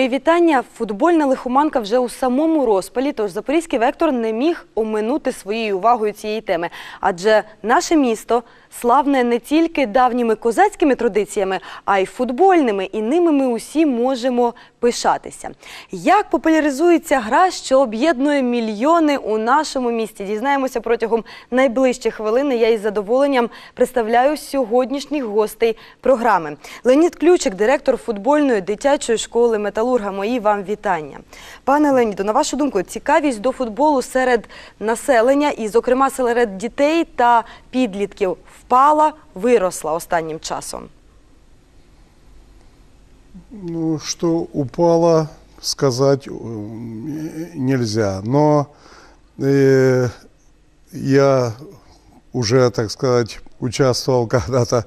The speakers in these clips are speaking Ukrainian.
Мої вітання. Футбольна лихоманка вже у самому розпалі, тож запорізький вектор не міг оминути своєю увагою цієї теми. Адже наше місто славне не тільки давніми козацькими традиціями, а й футбольними, і ними ми усі можемо пишатися. Як популяризується гра, що об'єднує мільйони у нашому місті? Дізнаємося протягом найближчих хвилин. Я із задоволенням представляю сьогоднішніх гостей програми. Леонід Ключик, директор футбольної дитячої школи Металурга. Мої вам вітання. Пане Леоніду, на вашу думку, цікавість до футболу серед населення і, зокрема, серед дітей та підлітків впала, виросла останнім часом. Ну, что упало, сказать э, нельзя. Но э, я уже, так сказать, участвовал когда-то,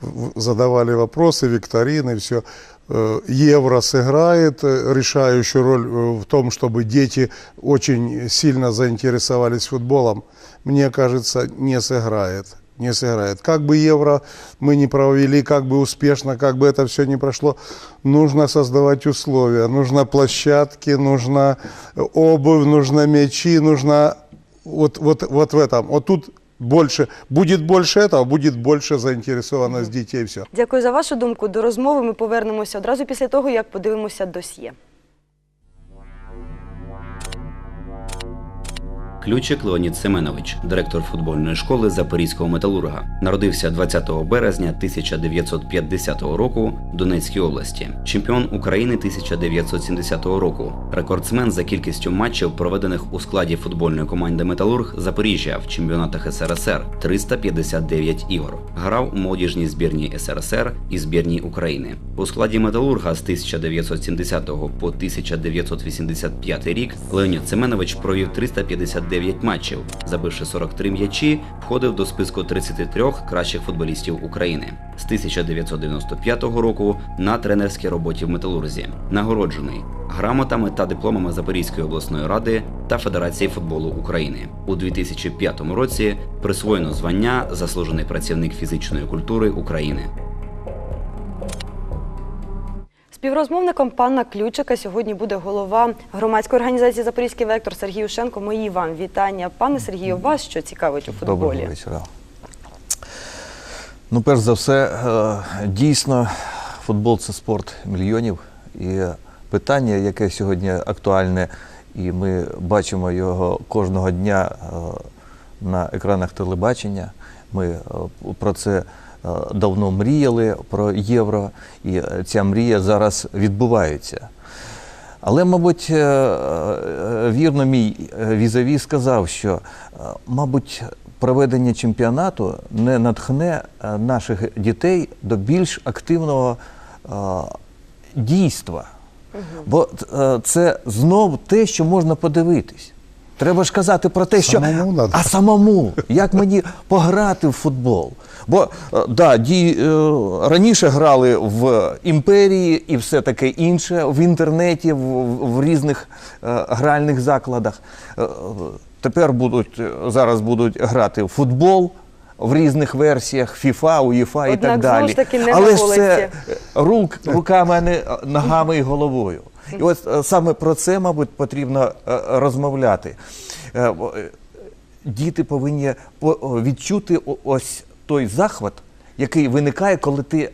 в- задавали вопросы, викторины, все. Евро сыграет э, решающую роль э, в том, чтобы дети очень сильно заинтересовались футболом. Мне кажется, не сыграет не сыграет. Как бы евро мы не провели, как бы успешно, как бы это все не прошло, нужно создавать условия. Нужно площадки, нужна обувь, нужно мячи, нужно вот, вот, вот в этом. Вот тут больше, будет больше этого, будет больше заинтересованность детей, все. Дякую за вашу думку. До розмови ми повернемося одразу після того, як подивимося досьє. Ключик Леонід Семенович, директор футбольної школи Запорізького металурга, народився 20 березня 1950 року в Донецькій області, чемпіон України 1970 року, рекордсмен за кількістю матчів, проведених у складі футбольної команди Металург Запоріжжя в чемпіонатах СРСР 359 ігор. Грав у молодіжній збірній СРСР і збірній України. У складі Металурга з 1970 по 1985 рік Леонід Семенович провів 359 матчів, забивши 43 м'ячі, входив до списку 33 кращих футболістів України. З 1995 року на тренерській роботі в Металурзі, нагороджений грамотами та дипломами Запорізької обласної ради та Федерації футболу України. У 2005 році присвоєно звання Заслужений працівник фізичної культури України. Співрозмовником пана Ключика сьогодні буде голова громадської організації Запорізький вектор Сергій Ушенко. Мої вам вітання. Пане Сергію, вас що цікавить у футболі? Доброго вечора. Ну, перш за все, е, дійсно, футбол це спорт мільйонів. І питання, яке сьогодні актуальне, і ми бачимо його кожного дня е, на екранах телебачення. Ми е, про це давно мріяли, про євро, і е, ця мрія зараз відбувається. Але, мабуть, е, е, вірно мій е, візаві сказав, що, е, мабуть, проведення чемпіонату не натхне е, наших дітей до більш активного е, дійства. Бо е, це знов те, що можна подивитись. Треба ж казати про те, що Самому надо. а самому, як мені пограти в футбол. Бо е, да, ді, е, раніше грали в імперії і все таке інше, в інтернеті, в, в різних е, гральних закладах. Тепер будуть зараз будуть грати в футбол в різних версіях FIFA, УЄФА і так знову далі. ж таки, не Але на ж це рук, руками, а не ногами і головою. І ось е, саме про це, мабуть, потрібно е, розмовляти. Е, Діти повинні по- відчути ось той захват, який виникає, коли ти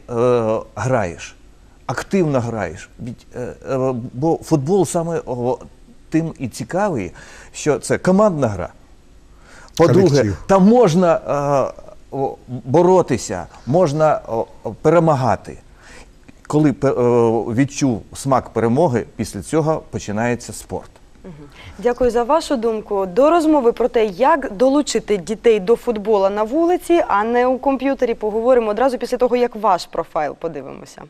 граєш, активно граєш. Бо футбол саме тим і цікавий, що це командна гра. По-друге, там можна боротися, можна перемагати. Коли е, відчув смак перемоги, після цього починається спорт. Дякую за вашу думку. До розмови про те, як долучити дітей до футбола на вулиці, а не у комп'ютері, поговоримо одразу після того, як ваш профайл подивимося.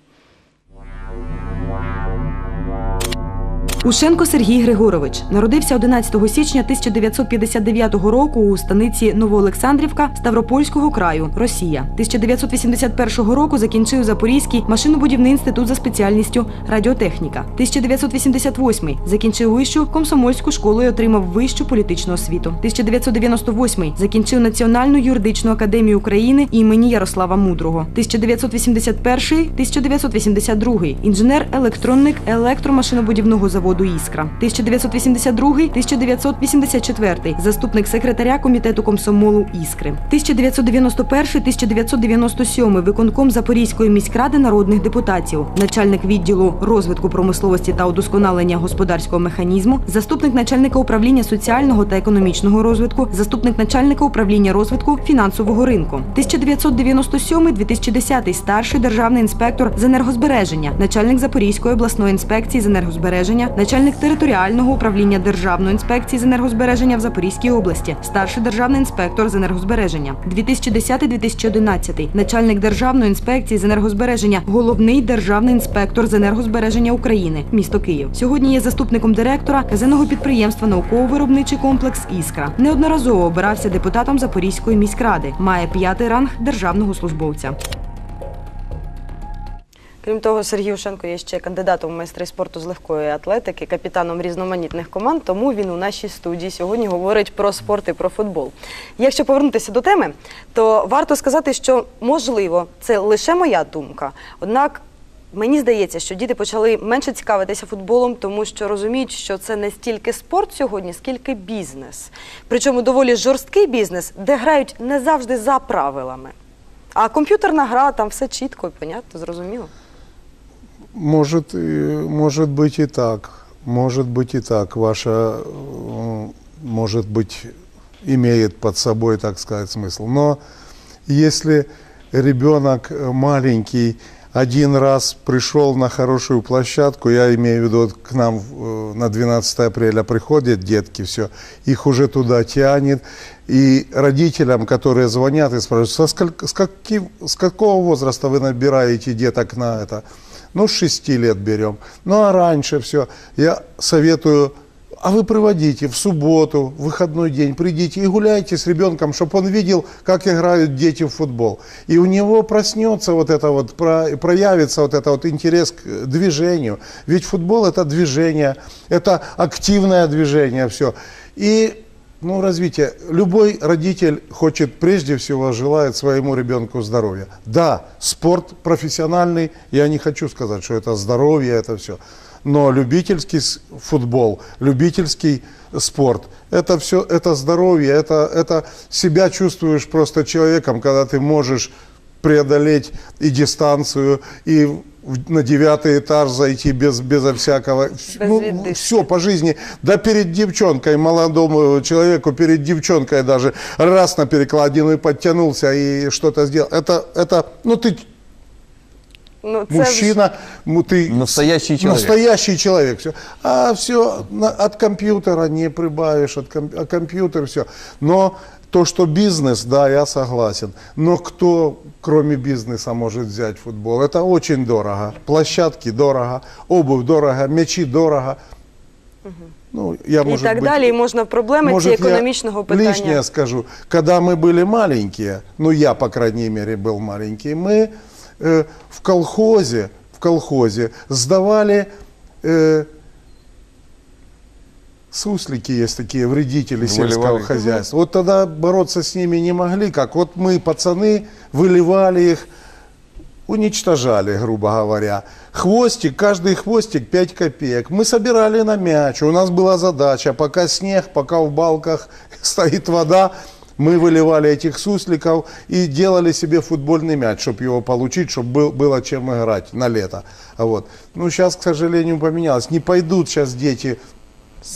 Ушенко Сергій Григорович народився 11 січня 1959 року у станиці Новоолександрівка Ставропольського краю, Росія. 1981 року закінчив Запорізький машинобудівний інститут за спеціальністю радіотехніка. 1988 закінчив вищу комсомольську школу і отримав вищу політичну освіту. 1998 закінчив Національну юридичну академію України імені Ярослава Мудрого. 1981-1982 інженер електронник електромашинобудівного заводу Іскра. 1982-1984 заступник секретаря комітету комсомолу Іскри. 1991-1997 виконком Запорізької міськради народних депутатів, начальник відділу розвитку промисловості та удосконалення господарського механізму, заступник начальника управління соціального та економічного розвитку, заступник начальника управління розвитку фінансового ринку. 1997-2010 старший державний інспектор з енергозбереження, начальник Запорізької обласної інспекції з енергозбереження, начальник територіального управління Державної інспекції з енергозбереження в Запорізькій області, старший державний інспектор з енергозбереження. 2010-2011 начальник Державної інспекції з енергозбереження, головний державний інспектор з енергозбереження України, місто Київ. Сьогодні є заступником директора казенного підприємства Науково-виробничий комплекс Іскра. Неодноразово обирався депутатом Запорізької міськради. Має п'ятий ранг державного службовця. Крім того, Сергій Ушенко є ще кандидатом в майстри спорту з легкої атлетики, капітаном різноманітних команд. Тому він у нашій студії сьогодні говорить про спорт і про футбол. Якщо повернутися до теми, то варто сказати, що можливо, це лише моя думка. Однак мені здається, що діти почали менше цікавитися футболом, тому що розуміють, що це не стільки спорт сьогодні, скільки бізнес. Причому доволі жорсткий бізнес, де грають не завжди за правилами. А комп'ютерна гра там все чітко і понятно, зрозуміло. Может, может быть и так. Может быть и так. Ваша, может быть, имеет под собой, так сказать, смысл. Но если ребенок маленький один раз пришел на хорошую площадку, я имею в виду, вот к нам э, на 12 апреля приходят детки, все, их уже туда тянет. И родителям, которые звонят и спрашивают, со сколь- с, каким, с какого возраста вы набираете деток на это? Ну, с 6 лет берем. Ну, а раньше все. Я советую, а вы проводите в субботу, в выходной день, придите и гуляйте с ребенком, чтобы он видел, как играют дети в футбол. И у него проснется вот это вот, про- проявится вот это вот интерес к э, движению. Ведь футбол это движение, это активное движение, все. И ну, развитие. Любой родитель хочет, прежде всего, желает своему ребенку здоровья. Да, спорт профессиональный, я не хочу сказать, что это здоровье, это все. Но любительский футбол, любительский спорт, это все, это здоровье, это, это себя чувствуешь просто человеком, когда ты можешь преодолеть и дистанцию, и на девятый этаж зайти без, безо всякого. віддишки. все по жизни. Да перед девчонкой, молодому человеку, перед девчонкой даже раз на перекладину и подтянулся и что-то сделал. Это, это, ну ты Ну, мужчина, му- ты Настоящий человек. Настоящий человек. Все. А все от компьютера не прибавишь, от ком- а компьютер все. Но то, что бизнес, да, я согласен. Но кто, кроме бизнеса, может взять футбол? Это очень дорого. Площадки дорого, обувь дорого, мячи дорого. Ну, я, і может так быть, далі. І можна проблеми ці может, я економічного питання. лишнее скажу. Когда мы были маленькие, ну я, по крайней мере, был маленький, мы э, в колхозе, в колхозе сдавали э, суслики есть такие вредители сельского Выливали. хозяйства. Вот тогда бороться с ними не могли, как вот мы, пацаны, выливали их, уничтожали, грубо говоря. Хвостик, каждый хвостик 5 копеек. Мы собирали на мяч. У нас была задача, пока снег, пока в балках стоит вода, мы выливали этих сусликов и делали себе футбольный мяч, чтобы его получить, чтобы был, было чем играть на лето. Вот. Ну, сейчас, к сожалению, поменялось. Не пойдут сейчас дети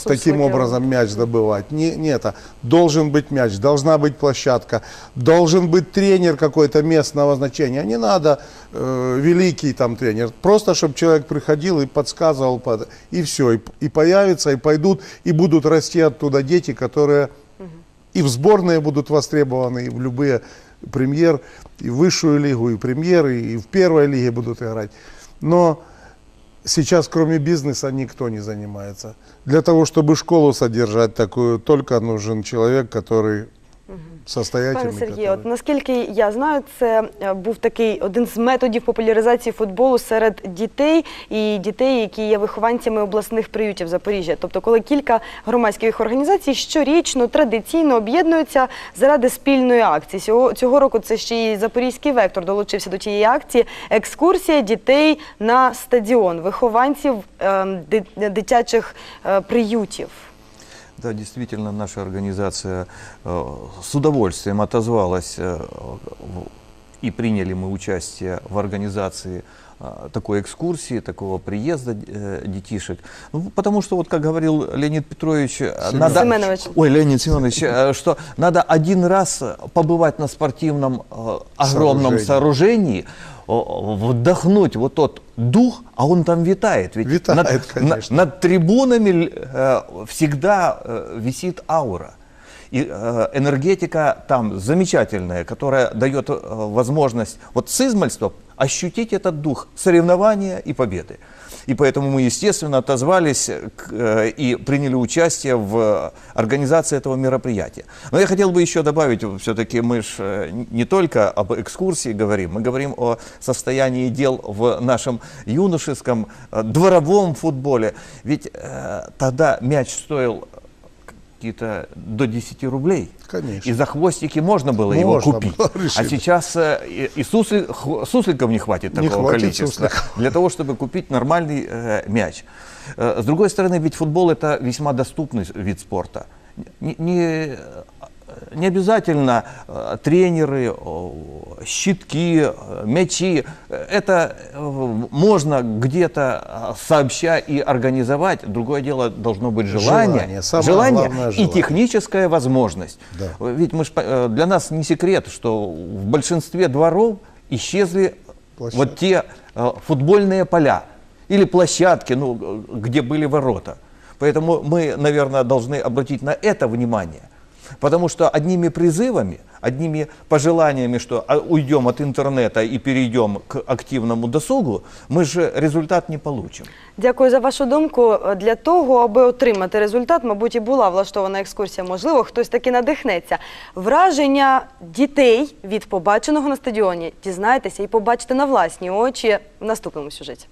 таким Суслики. образом мяч добывать. Не, не это. Должен быть мяч, должна быть площадка, должен быть тренер какой-то местного значения. Не надо э, великий там тренер. Просто, чтобы человек приходил и подсказывал, под- и все. И, и появится, и пойдут, и будут расти оттуда дети, которые и в сборные будут востребованы, и в любые премьер, и в высшую лигу, и премьер, и в первой лиге будут играть. Но сейчас кроме бизнеса никто не занимается. Для того, чтобы школу содержать такую, только нужен человек, который состоятельный. Пане Сергію, от наскільки я знаю, це е, був такий один з методів популяризації футболу серед дітей і дітей, які є вихованцями обласних приютів Запоріжжя. Тобто, коли кілька громадських організацій щорічно традиційно об'єднуються заради спільної акції. Цього, цього року це ще й запорізький вектор долучився до тієї акції. Екскурсія дітей на стадіон, вихованців ем, дитячих е, приютів. Да, действительно, наша организация э, с удовольствием отозвалась э, и приняли мы участие в организации э, такой экскурсии, такого приезда э, детишек. Ну, потому что, вот как говорил Леонид Петрович, надо... Семенович. Ой, Леонид Семенович, э, что надо один раз побывать на спортивном э, огромном Сооружении. сооружении, вдохнуть вот тот дух, а он там витает. Ведь Витает, над, конечно. на- над трибунами э, всегда э, висит аура. И э, энергетика там замечательная, которая дает э, возможность вот с измальства ощутить этот дух соревнования и победы. И поэтому мы, естественно, отозвались к- э, и приняли участие в организации этого мероприятия. Но я хотел бы еще добавить, все-таки мы же не только об экскурсии говорим, мы говорим о состоянии дел в нашем юношеском э, дворовом футболе. Ведь э, тогда мяч стоил какие-то до 10 рублей. Конечно. И за хвостики можно было его Можно купить. было, а решили. сейчас э, и, и сусли- хв- сусликов не хватит Не такого хватит количества сусликов. для того, чтобы купить нормальный э, мяч. Э, с другой стороны, ведь футбол это весьма доступный вид спорта. Не, не, не обязательно э, тренеры, щитки, э, мячи. Это э, можно где-то сообща и организовать. Другое дело должно быть желание, Желание. Самое желание главное и желание. техническая возможность. Да. Ведь мы ж для нас не секрет, что в большинстве дворов исчезли Площадки. вот те футбольные поля или площадки, ну, где были ворота. Поэтому мы, наверное, должны обратить на это внимание. Потому что одними призывами, одними пожеланиями, что уйдем от интернета и перейдем к активному досугу, мы же результат не получим. Дякую за вашу думку. Для того, аби отримати результат, мабуть, і була влаштована екскурсія. Можливо, хтось таки надихнеться. Враження дітей від побаченого на стадіоні дізнаєтеся і побачите на власні очі в наступному сюжеті.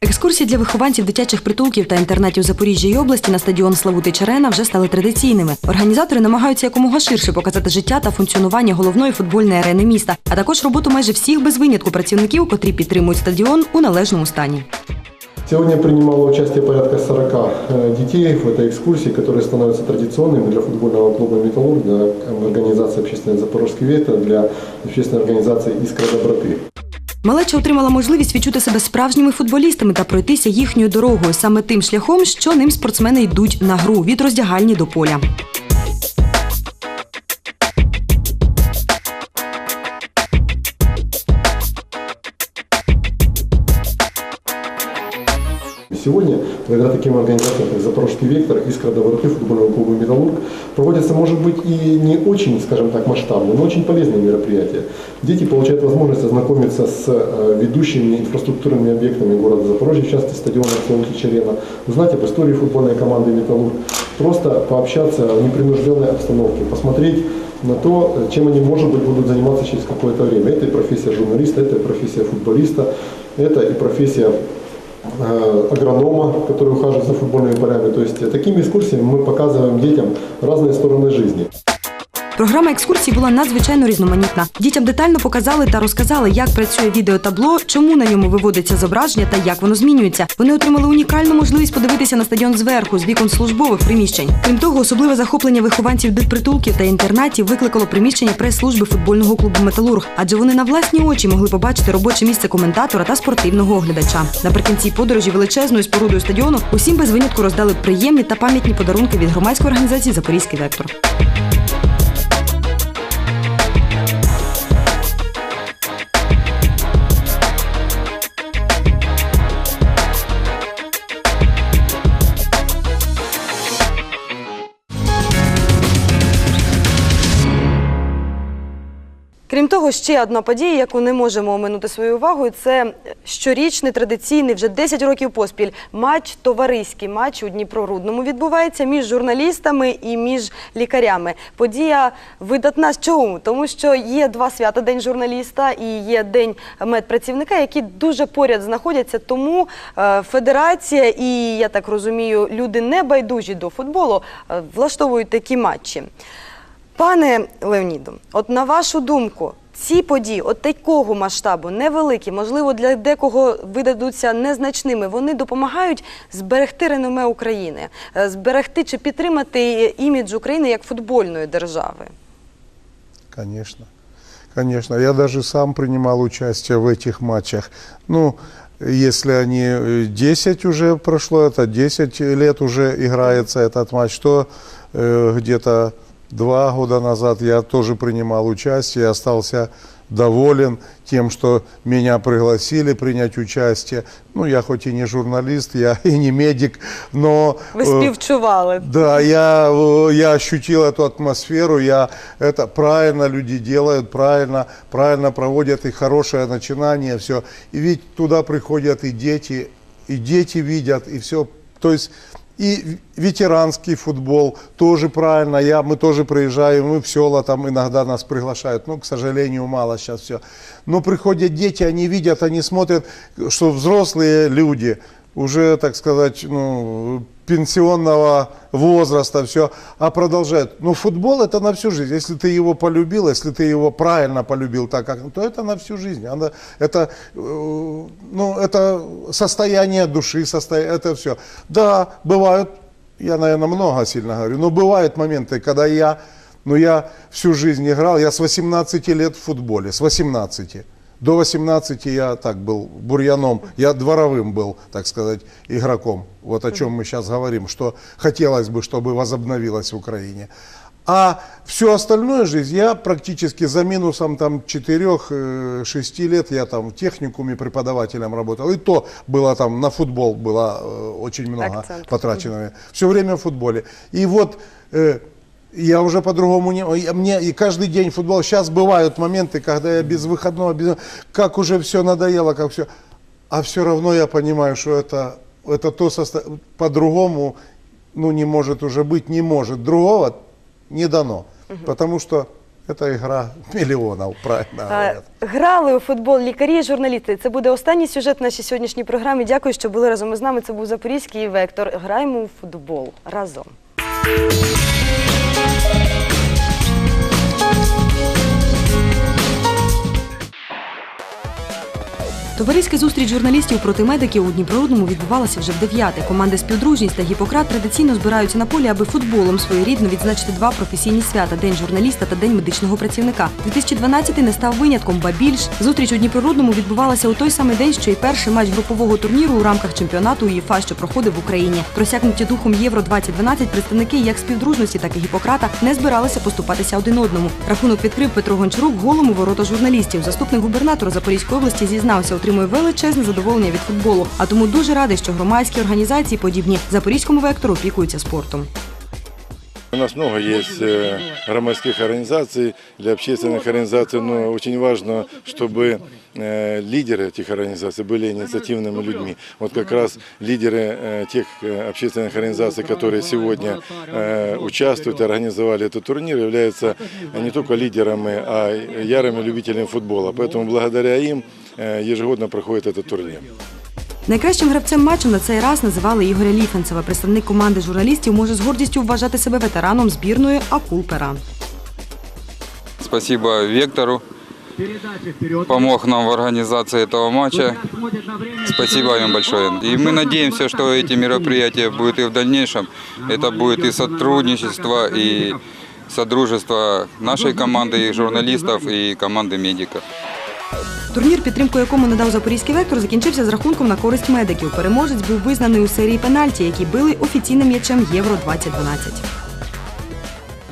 Екскурсії для вихованців дитячих притулків та інтернатів Запоріжжя і області на стадіон Славути Черена вже стали традиційними. Організатори намагаються якомога ширше показати життя та функціонування головної футбольної арени міста, а також роботу майже всіх без винятку працівників, котрі підтримують стадіон у належному стані. Сегодня принимало участие порядка 40 э, детей в этой экскурсии, которая становится традиционной для футбольного клуба «Металлург», для э, организации общественной «Запорожский ветер», для общественной организации «Искра доброты». Малеча отримала можливість відчути себе справжніми футболістами та пройтися їхньою дорогою саме тим шляхом, що ним спортсмени йдуть на гру від роздягальні до поля. Сегодня, благодаря таким организациям, как «Запорожский вектор», «Искра доброты», футбольному клубу «Металлург», проводятся, может быть, и не очень, скажем так, масштабные, но очень полезные мероприятия. Дети получают возможность ознакомиться с э, ведущими инфраструктурными объектами города Запорожья, в частности, стадиона Славути Черена, узнать об истории футбольной команды «Металлург», просто пообщаться в непринужденной обстановке, посмотреть на то, чем они, может быть, будут заниматься через какое-то время. Это и профессия журналиста, это и профессия футболиста, это и профессия агронома, который ухаживает за футбольными полями. То есть э, такими экскурсиями мы показываем детям разные стороны жизни. Програма екскурсій була надзвичайно різноманітна. Дітям детально показали та розказали, як працює відеотабло, чому на ньому виводиться зображення та як воно змінюється. Вони отримали унікальну можливість подивитися на стадіон зверху з вікон службових приміщень. Крім того, особливе захоплення вихованців дитпритулків та інтернатів викликало приміщення прес-служби футбольного клубу Металург, адже вони на власні очі могли побачити робоче місце коментатора та спортивного оглядача. Наприкінці подорожі величезною спорудою стадіону усім без винятку роздали приємні та пам'ятні подарунки від громадської організації Запорізький вектор. Того, ще одна подія, яку не можемо оминути своєю увагою, це щорічний традиційний вже 10 років поспіль матч, товариський матч у Дніпрорудному відбувається між журналістами і між лікарями. Подія видатна. Чому? Тому що є два свята: День журналіста і є День медпрацівника, які дуже поряд знаходяться. Тому е, федерація і я так розумію, люди не байдужі до футболу е, влаштовують такі матчі. Пане Леоніду, от на вашу думку, ці події, от такого масштабу, невеликі, можливо, для декого видадуться незначними, вони допомагають зберегти реноме України, е, зберегти чи підтримати імідж України як футбольної держави. Конечно. Конечно. Я даже сам принимал участие в этих матчах. Ну, если они э, 10 уже прошло, это 10 лет уже играется этот матч, то э, где-то два года назад я тоже принимал участие, остался доволен тем, что меня пригласили принять участие. Ну, я хоть и не журналист, я и не медик, но... Э, співчували. да, я, э, я ощутил эту атмосферу, я это правильно люди делают, правильно, правильно проводят и хорошее начинание, все. И ведь туда приходят и дети, и дети видят, и все. То есть и ветеранский футбол тоже правильно. Я, мы тоже приезжаем, мы в села там иногда нас приглашают. Ну, к сожалению, мало сейчас все. Но приходят дети, они видят, они смотрят, что взрослые люди, уже, так сказать, ну, пенсионного возраста, все, а продолжают. Ну, футбол это на всю жизнь. Если ты его полюбил, если ты его правильно полюбил, так как, то это на всю жизнь. Она, это, э, ну, это состояние души, состояние, это все. Да, бывают, я, наверное, много сильно говорю, но бывают моменты, когда я, ну, я всю жизнь играл, я с 18 лет в футболе, с 18. До 18 я так был бурьяном, я дворовым был, так сказать, игроком. Вот о чем мы сейчас говорим, что хотелось бы, чтобы возобновилось в Украине. А всю остальную жизнь я практически за минусом там 4-6 лет я там в техникуме преподавателем работал. И то было там на футбол было э, очень много Акцент. потрачено. Все время в футболе. И вот э, я уже по-другому не... я- Мне и каждый день футбол. Сейчас бывают моменты, когда я без выходного, без... как уже все надоело, как все. А все равно я понимаю, что это, это то состо... по-другому ну, не может уже быть, не может. Другого не дано. Потому что это игра миллионов, правильно Е, говорят. Грали у футбол лікарі і журналісти. Це буде останній сюжет в нашій сьогоднішній програмі. Дякую, що були разом із нами. Це був Запорізький вектор. Граємо у футбол разом. Bye. Товариська зустріч журналістів проти медиків у Дніпрорудному відбувалася вже в дев'яте. Команди співдружність та гіпократ традиційно збираються на полі, аби футболом своєрідно відзначити два професійні свята День журналіста та День медичного працівника. 2012 не став винятком, ба більш зустріч у Дніпрорудному відбувалася у той самий день, що й перший матч групового турніру у рамках чемпіонату УЄФА, що проходив в Україні. Просякнуті духом Євро 2012 представники як співдружності, так і гіпократа не збиралися поступатися один одному. Рахунок відкрив Петро Гончарук голом у ворота журналістів. Заступник губернатора Запорізької області зізнався, отримує величезне задоволення від футболу. А тому дуже радий, що громадські організації, подібні запорізькому вектору, опікуються спортом. У нас много есть э, громадских организаций, для общественных организаций, но очень важно, чтобы э, лидеры этих организаций были инициативными людьми. Вот как раз лидеры э, тех э, общественных организаций, которые сегодня э, участвуют и организовали этот турнир, являются не только лидерами, а ярыми любителями футбола. Поэтому благодаря им э, ежегодно проходит этот турнир. Найкращим гравцем матчу на цей раз називали Ігоря Ліфанцева. Представник команди журналістів може з гордістю вважати себе ветераном збірної Акул Пера. Спасибо Вектору. Помог нам в организации этого матча. Спасибо им большое. И мы надеемся, что эти мероприятия будут и в дальнейшем. Это будет и сотрудничество, и содружество нашей команды, и журналистов, и команды медиков. Турнір, підтримку якому надав запорізький вектор, закінчився з рахунком на користь медиків. Переможець був визнаний у серії пенальті, які били офіційним м'ячем Євро 2012.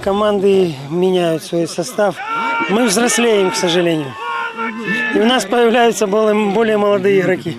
Команды меняют свой состав. Мы взрослеем, к сожалению. И у нас появляются более более молодые игроки.